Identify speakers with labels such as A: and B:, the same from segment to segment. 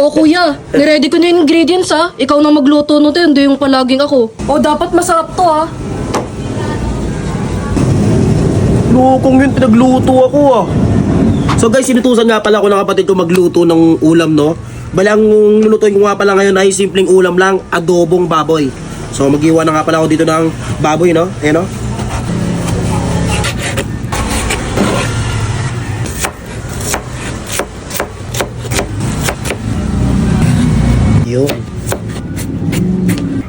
A: O kuya, niready ko na yung ingredients ha. Ikaw na magluto no to, hindi yung palaging ako. O dapat masarap to ha.
B: Lukong yun, pinagluto ako ah. So guys, sinutusan nga pala ako ng kapatid ko magluto ng ulam, no? Bali, ang lulutuin ko nga pala ngayon ay simpleng ulam lang, adobong baboy. So mag-iwan na nga pala ako dito ng baboy, no? Ayan, no? Yun.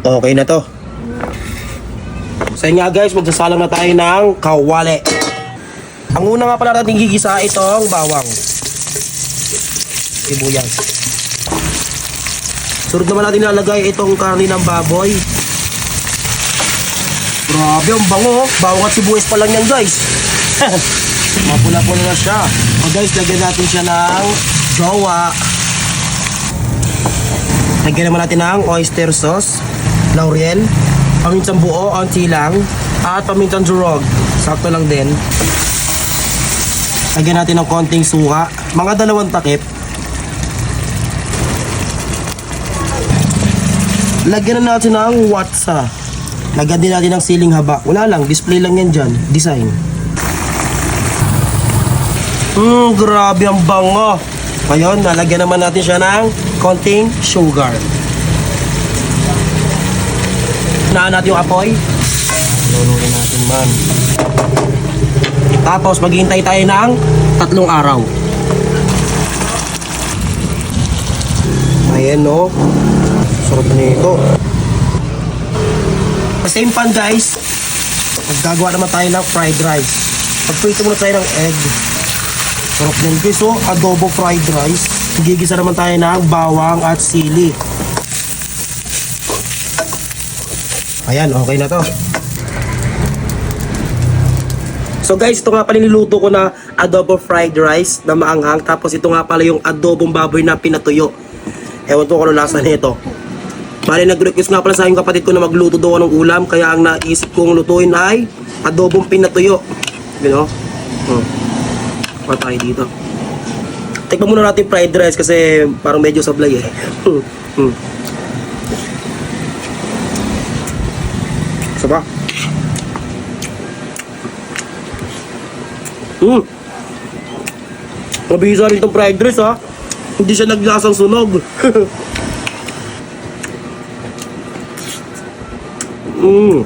B: Okay na to. Yun nga guys, magsasalang na tayo ng kawali. Ang una nga pala natin gigisa itong bawang. Sibuyas. Sunod naman natin nalagay itong karni ng baboy. Grabe, ang bango. oh. Bawang at sibuyas pa lang yan guys. Mapula-pula na siya. O guys, lagyan natin siya ng jowa. Lagyan naman natin ng oyster sauce, laurel, pamintang buo, onti lang, at pamintang durog. Sakto lang din. Lagyan natin ng konting suka, mga dalawang takip. Lagyan na natin ng watsa. Lagyan din natin ng siling haba. Wala lang, display lang yan dyan. Design. Hmm, grabe ang bango. Ngayon, nalagyan naman natin siya ng konting sugar. Naan natin yung apoy. Lulurin natin man. Tapos, maghihintay tayo ng tatlong araw. Ayan, no. Sarap nito. Sa same pan, guys, maggagawa naman tayo ng fried rice. Pagprito muna tayo ng egg. Sarap din guys, so adobo fried rice. Gigisa naman tayo ng bawang at sili. Ayan, okay na to. So guys, ito nga pala niluto ko na adobo fried rice na maanghang. Tapos ito nga pala yung adobong baboy na pinatuyo. Ewan ko kung ano lasa nito. Bali, nag-request nga pala sa aking kapatid ko na magluto daw ng ulam. Kaya ang naisip kong lutuin ay adobong pinatuyo. You know? Hmm. Pa tayo dito. Tikman muna natin fried rice kasi parang medyo sablay eh. Hmm. Pa. Hmm. Mabisa rin itong. Hindi siya naglasang sunog. mm.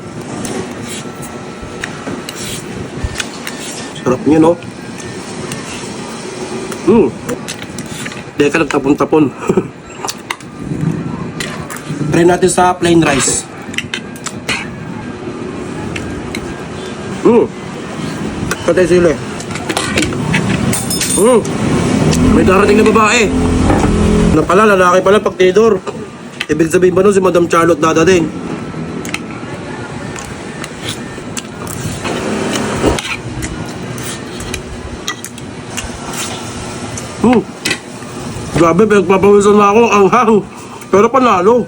B: Sarap niya no. Mm. Teka lang tapon-tapon. Try sa plain rice. Mm. Patay sila eh. Mm. May darating na babae. Na pala, lalaki pala pag tinidor. Ibig sabihin ba nun si Madam Charlotte dadating? Hmm. Grabe, pinagpapawisan na ako ang hang. Pero panalo.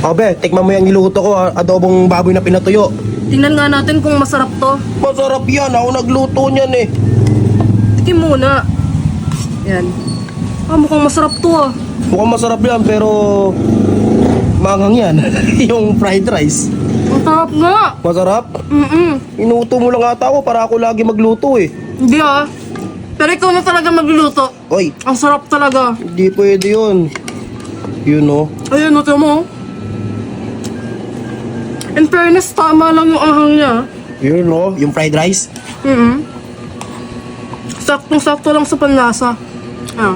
B: Obe, tikman mo yung niluto ko, ah, adobong baboy na pinatuyo.
A: Tingnan nga natin kung masarap to.
B: Masarap yan, ako nagluto niyan eh.
A: Tikim muna. Yan. Ah, mukhang masarap to ah.
B: Mukhang masarap yan, pero manghang yan. yung fried rice.
A: Ang sarap nga.
B: Masarap?
A: Mm-mm.
B: Inuto mo lang ata ako para ako lagi magluto eh.
A: Hindi ah. Pero ikaw na talaga magluluto.
B: Oy,
A: Ang sarap talaga.
B: hindi pwede yun. Yun oh.
A: Ayun, ito mo. In fairness, tama lang yung ahang niya.
B: Yun oh, yung fried rice.
A: Mm Saktong-sakto lang sa panlasa. Ah.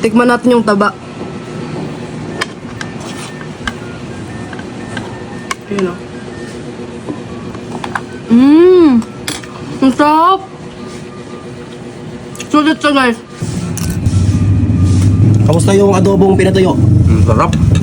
A: Tikman natin yung taba. Ayun o. Mmm! Ang sarap! Sulit siya guys.
B: Kamusta yung adobong pinatuyo?
C: Sarap.